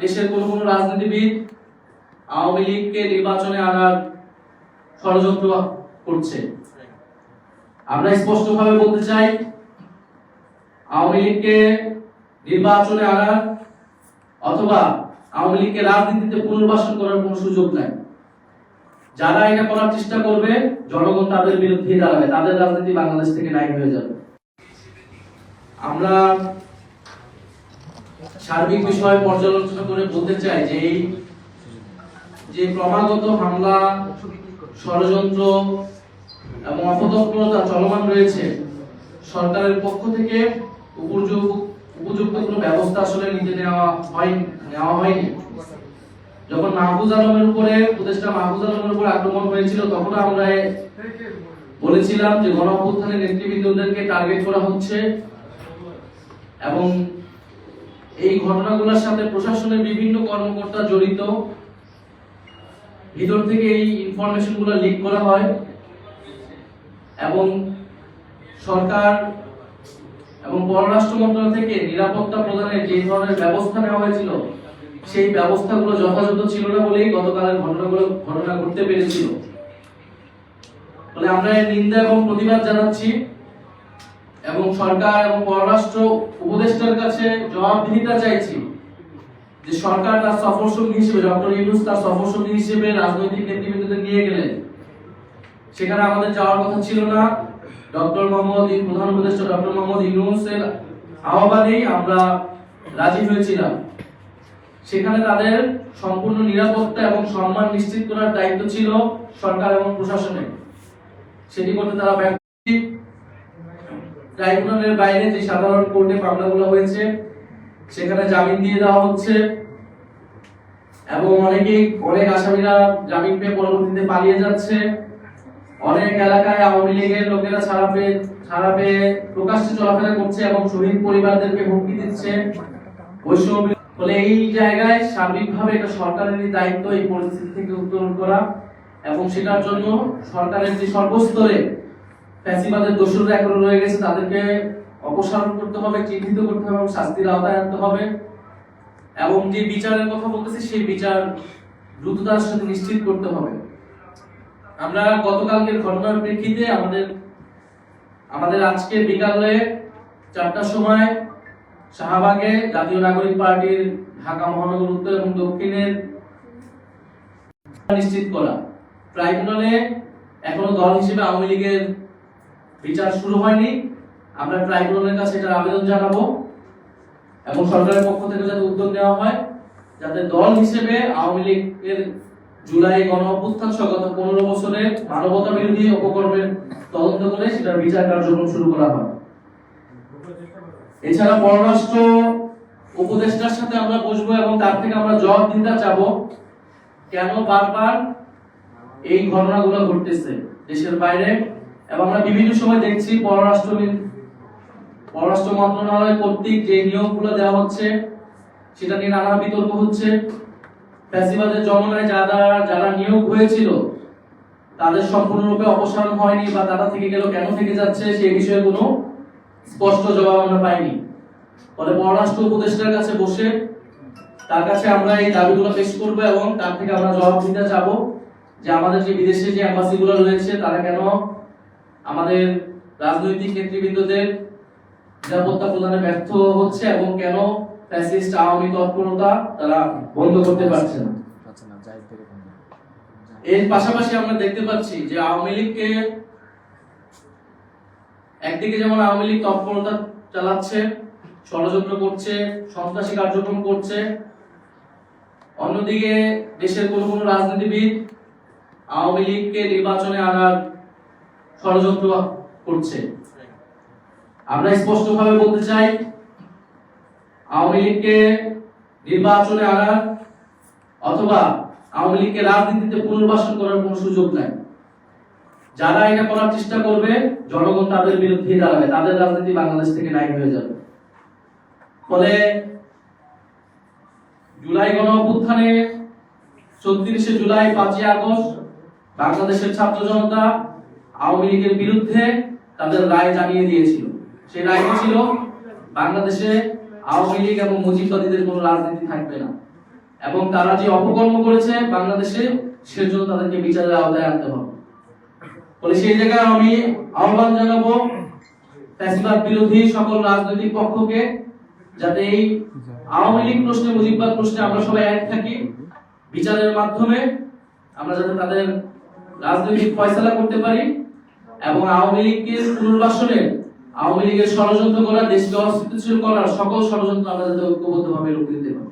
দেশের কোনো কোনো রাজনীতিবিদ আওয়ামী লীগকে নির্বাচনে আনার ষড়যন্ত্র করছে। আমরা স্পষ্টভাবে বলতে চাই, আওয়ামী লীগকে নির্বাচনে আনার অথবা আওয়ামী লীগকে রাজনীতিতে পুনর্বাসন করার কোনো সুযোগ নাই। যারা এটা করার চেষ্টা করবে, জনগণ তাদের বিরুদ্ধে দাঁড়াবে, তাদের রাজনীতি বাংলাদেশ থেকে নাই হয়ে যাবে। আমরা সার্বিক বিষয় পর্যালোচনা করে বলতে চাই যে এই যে ক্রমাগত হামলা, ষড়যন্ত্র এবং অপতৎপরতা চলমান রয়েছে, সরকারের পক্ষ থেকে উপযুক্ত কোনো ব্যবস্থা আসলে নিতে নেওয়া হয়, নেওয়া হয়নি। যখন মাহফুজ আলমের উপরে, উপদেষ্টা মাহফুজ আলমের উপর আক্রমণ হয়েছিল, তখন আমরা বলেছিলাম যে গণ অভ্যুত্থানের নেতৃবৃন্দদেরকে টার্গেট করা হচ্ছে এবং এই ঘটনাগুলোর সাথে প্রশাসনের বিভিন্ন কর্মকর্তা জড়িত। ভিতর থেকে এই ইনফরমেশনগুলো লিক করা হয় এবং সরকার এবং পররাষ্ট্র মন্ত্রণালয় থেকে নিরাপত্তা প্রদানের যে ধরনের ব্যবস্থা নেওয়া হয়েছিল, সেই ব্যবস্থাগুলো যথাযথ ছিল না বলেই গতকালের ঘটনাগুলো, ঘটনা ঘটতে পেরেছিল। ফলে আমরা নিন্দা এবং প্রতিবাদ জানাচ্ছি। এবং সরকার এবং পররাষ্ট্র উপদেষ্টার কাছে জবাবদিহিতা চাইছি যে সরকার তার সফর সঙ্গী হিসেবে, ডক্টর ইউনুস তার সফর সঙ্গী হিসেবে রাজনৈতিক নেতৃবৃন্দদের নিয়ে গেলেন। সেখানে আমাদের যাওয়ার কথা ছিল না। ডক্টর মোহাম্মদ প্রধান উপদেষ্টা ডক্টর মোহাম্মদ ইউনুসের আহ্বানেই আমরা রাজি হয়েছিলাম। সেখানে তাদের সম্পূর্ণ নিরাপত্তা এবং সম্মান নিশ্চিত করার দায়িত্ব ছিল সরকার এবং প্রশাসনের। সেটি করতে তারা ব্যর্থ। ট্রাইব্যুনালের বাইরে যে সাধারণ কোর্টে মামলাগুলো হয়েছে, সেখানে জামিন দিয়ে দেওয়া হচ্ছে। এবং অনেকেই, অনেক আসামিরা জামিন পেয়ে পরবর্তীতে পালিয়ে যাচ্ছে। অনেক এলাকায় আওয়ামী লীগের লোকেরা ছাড়া পেয়ে ছাড়া পেয়ে প্রকাশ্যে চলাফেরা করছে এবং শহীদ পরিবারদেরকে হুমকি দিচ্ছে। ফলে এই জায়গায় সার্বিকভাবে এটা সরকারেরই দায়িত্ব এই পরিস্থিতি থেকে উত্তরণ করা। এবং সেটার জন্য সরকারের যে সর্বস্তরে ফ্যাসিবাদের দোষররা এখনও রয়ে গেছে, তাদেরকে অপসারণ করতে হবে, চিহ্নিত করতে হবে এবং শাস্তির আওতায় আনতে হবে। এবং যে বিচারের কথা বলতেছি, সেই বিচার দ্রুততার সাথে নিশ্চিত করতে হবে। আমরা গতকালকের ঘটনার প্রেক্ষিতে আমাদের আমাদের আজকে বিকালে চারটার সময় শাহবাগে জাতীয় নাগরিক পার্টির ঢাকা মহানগর উত্তর এবং দক্ষিণের নিশ্চিত করা। ট্রাইব্যুনালে এখনও দল হিসেবে আওয়ামী লীগের বিচার শুরু হয়নি। আমরা ট্রাইব্যুনালের কাছে এটার আবেদন জানাব এবং সরকারের পক্ষ থেকে যাতে উদ্যোগ নেওয়া হয়, যাতে দল হিসেবে আওয়ামী লীগের জুলাই গণ অভ্যুত্থান সহ পনেরো বছরের মানবতা বিরোধী অপকর্মের তদন্ত করে সেটার বিচার কার্যক্রম শুরু করা হয়। এছাড়া পররাষ্ট্র উপদেষ্টার সাথে আমরা বসবো এবং তার থেকে আমরা জবাব দিতে চাবো, কেন বারবার এই ঘটনাগুলো ঘটতেছে? দেশের বাইরে এবং আমরা বিভিন্ন সময় দেখছি পররাষ্ট্র পররাষ্ট্র মন্ত্রণালয় কর্তৃক যে নিয়োগগুলো দেওয়া হচ্ছে, সেটা নিয়ে নানা বিতর্ক হচ্ছে। ফ্যাসিবাদের জমানায় যারা যারা নিয়োগ হয়েছিল, তাদের সম্পূর্ণরূপে অপসারণ হয়নি বা তারা থেকে গেল কেন থেকে যাচ্ছে, সেই বিষয়ে কোনো স্পষ্ট জবাব আমরা পাইনি। ফলে পররাষ্ট্র উপদেষ্টার কাছে বসে তার কাছে আমরা এই দাবিগুলো পেশ করব এবং তার থেকে আমরা জবাব দিতে চাবো যে আমাদের যে বিদেশে যে অ্যাম্বাসিগুলো রয়েছে, তারা কেন আমাদের রাজনৈতিক নেতৃবৃন্দদের নিরাপত্তা প্রদানে ব্যর্থ হচ্ছে এবং কেন ফ্যাসিস্ট আওয়ামী তৎপরতা তারা বন্ধ করতে পারছে না। এর পাশাপাশি আমরা দেখতে পাচ্ছি যে আওয়ামী লীগকে একদিকে যেমন আওয়ামী লীগ তৎপরতা চালাচ্ছে, ষড়যন্ত্র করছে, সন্ত্রাসী কার্যক্রম করছে, অন্যদিকে দেশের কোনো কোনো রাজনীতিবিদ আওয়ামী লীগকে নির্বাচনে আনার ষড়যন্ত্র করছে। আমরা স্পষ্টভাবে বলতে চাই, আওয়ামী লীগকে নির্বাচনে আনার অথবা আওয়ামী লীগকে রাজনীতিতে পুনর্বাসন করার কোনো সুযোগ নাই। যারা এটা করার চেষ্টা করবে, জনগণ তাদের বিরুদ্ধে দাঁড়াবে, তাদের রাজনীতি বাংলাদেশ থেকে নাই হয়ে যাবে। ফলে জুলাই গণ অভ্যুত্থানে চৌত্রিশে জুলাই, পাঁচই আগস্ট বাংলাদেশের ছাত্র জনতা আওয়ামী লীগের বিরুদ্ধে তাদের রায় জানিয়ে দিয়েছিল। সেই রায়টি ছিল? বাংলাদেশে আওয়ামী লীগ এবং মুজিববাদীদের কোনো রাজনীতি থাকবে না। এবং তারা যে অপকর্ম করেছে বাংলাদেশে, সেজন্য তাদেরকে বিচারের আওতায় আনতে হবে। ফলে সেই জায়গায় আমি আহ্বান জানাব ফ্যাসিবাদ বিরোধী সকল রাজনৈতিক পক্ষকে যাতে এই আওয়ামী লীগ প্রশ্নে মুজিববাদ প্রশ্নে আমরা সবাই এক থাকি। বিচারের মাধ্যমে আমরা যাতে তাদের রাজনৈতিক ফয়সালা করতে পারি। এবং আওয়ামী লীগের পুনর্বাসনে আওয়ামী লীগের ষড়যন্ত্র করা দেশকে অস্থিতিশীল করার সকল ষড়যন্ত্র আমরা যাতে ঐক্যবদ্ধভাবে রুখে দিতে পারি।